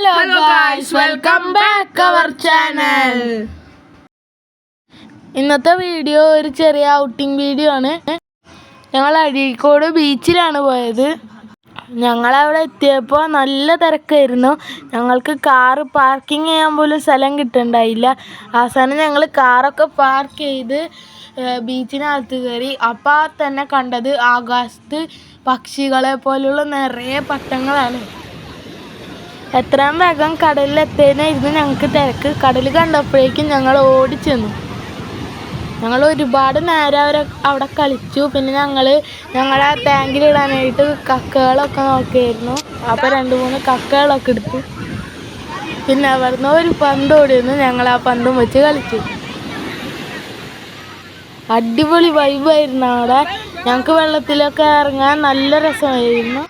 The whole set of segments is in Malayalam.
Hello guys welcome back our channel ഇന്നത്തെ വീഡിയോ ഒരു ചെറിയ ഔട്ടിംഗ് വീഡിയോ ആണ്. ഞങ്ങൾ അഴീക്കോട് ബീച്ചിലാണ് പോയത്. ഞങ്ങളവിടെ എത്തിയപ്പോൾ നല്ല തിരക്കായിരുന്നു. ഞങ്ങൾക്ക് കാറ് പാർക്കിംഗ് ചെയ്യാൻ പോലും സ്ഥലം കിട്ടണ്ടായില്ല. അവസാനം ഞങ്ങൾ കാറൊക്കെ പാർക്ക് ചെയ്ത് ബീച്ചിനകത്ത് കയറി. അപ്പോൾ തന്നെ കണ്ടത് ആകാശത്ത് പക്ഷികളെ പോലുള്ള നിറയെ പട്ടങ്ങളാണ്. എത്രയും വേഗം കടലിൽ എത്തേനായിരുന്നു ഞങ്ങൾക്ക് തിരക്ക്. കടൽ കണ്ടപ്പോഴേക്കും ഞങ്ങൾ ഓടിച്ചെന്നു. ഞങ്ങൾ ഒരുപാട് നേരം അവരെ അവിടെ കളിച്ചു. പിന്നെ ഞങ്ങൾ ഞങ്ങളെ ടാങ്കിൽ ഇടാനായിട്ട് കക്കകളൊക്കെ നോക്കിയായിരുന്നു അപ്പോൾ രണ്ട് മൂന്ന് കക്കകളൊക്കെ എടുത്തു. പിന്നെ അവിടുന്ന് ഒരു പന്ത് ഓടിയിരുന്നു ഞങ്ങൾ ആ പന്തും വെച്ച് കളിച്ചു. അടിപൊളി വൈബായിരുന്നു അവിടെ. ഞങ്ങൾക്ക് വെള്ളത്തിലൊക്കെ ഇറങ്ങാൻ നല്ല രസമായിരുന്നു.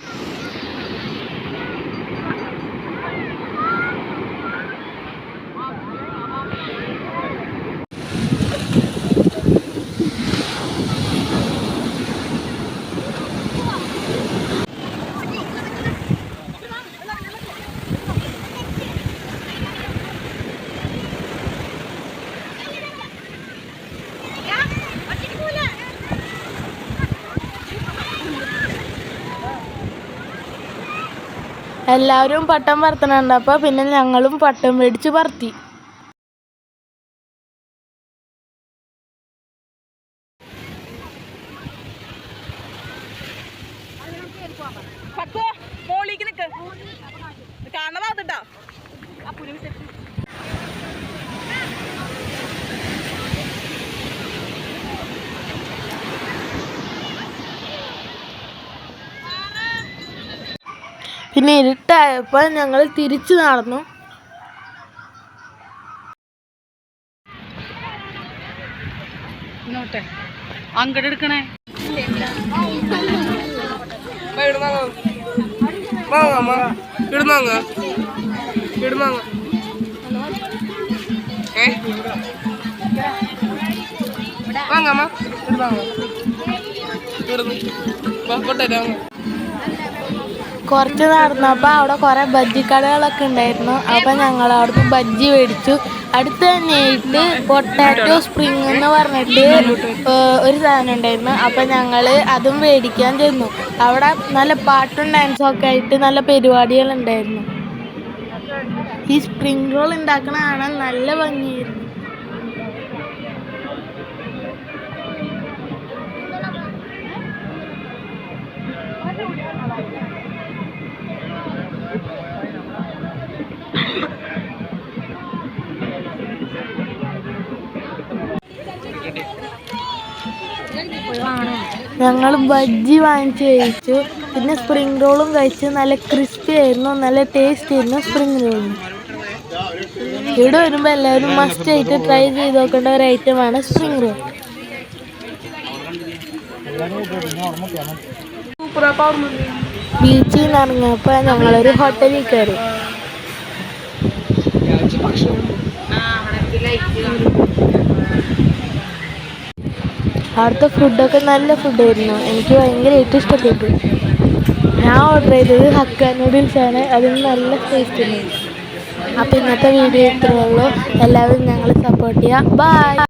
എല്ലാവരും പട്ടം പറത്തണുണ്ടപ്പോൾ പിന്നെ ഞങ്ങളും പട്ടം മേടിച്ച് പറത്തി പക്കോ മോളിക്ക് പിന്നെ ഇരുട്ടായപ്പോൾ ഞങ്ങൾ തിരിച്ചു നടന്നു. ഇങ്ങോട്ടെ. അങ്ങോട്ട് എടുക്കണേ. വാങ്ങാമ്മ ഇടുന്നാങ്ങ ഇടുന്നാങ്ങ ഏ? വാങ്ങാമ്മ ഇടുന്നാങ്ങ ഇടുന്നു വാ കൊട്ടേരാ കുറച്ച് നടന്നപ്പോൾ അവിടെ കുറേ ബജ്ജിക്കടകളൊക്കെ ഉണ്ടായിരുന്നു. അപ്പം ഞങ്ങൾ അവിടുന്ന് ബജ്ജി മേടിച്ചു. അടുത്ത് തന്നെയായിട്ട് പൊട്ടാറ്റോ സ്പ്രിങ് എന്ന് പറഞ്ഞിട്ട് ഒരു സാധനം ഉണ്ടായിരുന്നു. അപ്പം ഞങ്ങൾ അതും മേടിക്കാൻ ചെന്നു. അവിടെ നല്ല പാട്ടും ഡാൻസും ഒക്കെ ആയിട്ട് നല്ല പരിപാടികളുണ്ടായിരുന്നു ഈ സ്പ്രിംഗ് റോൾ ഉണ്ടാക്കണ കാണാൻ നല്ല ഭംഗിയായിരുന്നു. ഞങ്ങൾ ബജ്ജി വാങ്ങിച്ച് കഴിച്ചു. പിന്നെ സ്പ്രിംഗ് റോളും കഴിച്ചു. നല്ല ക്രിസ്പി ആയിരുന്നു. നല്ല ടേസ്റ്റ് ആയിരുന്നു സ്പ്രിംഗ് റോളിന് ഇവിടെ വരുമ്പോൾ എല്ലാവരും മസ്റ്റ് ആയിട്ട് ട്രൈ ചെയ്ത് നോക്കേണ്ട ഒരു ഐറ്റമാണ് സ്പ്രിംഗ് റോൾ ബീച്ചിൽ നിന്ന് ഇറങ്ങിയപ്പോൾ ഞങ്ങളൊരു ഹോട്ടലിൽ കയറി. അവിടുത്തെ ഫുഡൊക്കെ നല്ല ഫുഡായിരുന്നു എനിക്ക് ഭയങ്കരമായിട്ട് ഇഷ്ടപ്പെട്ടു ഞാൻ ഓർഡർ ചെയ്തത് ഹക്ക നൂഡിൽസാണ് അതിന് നല്ല ടേസ്റ്റ് ഉണ്ട് അപ്പോൾ ഇന്നത്തെ വീഡിയോ ഇത്രയേ ഉള്ളൂ. എല്ലാവരും ഞങ്ങളെ സപ്പോർട്ട് ചെയ്യുക ബൈ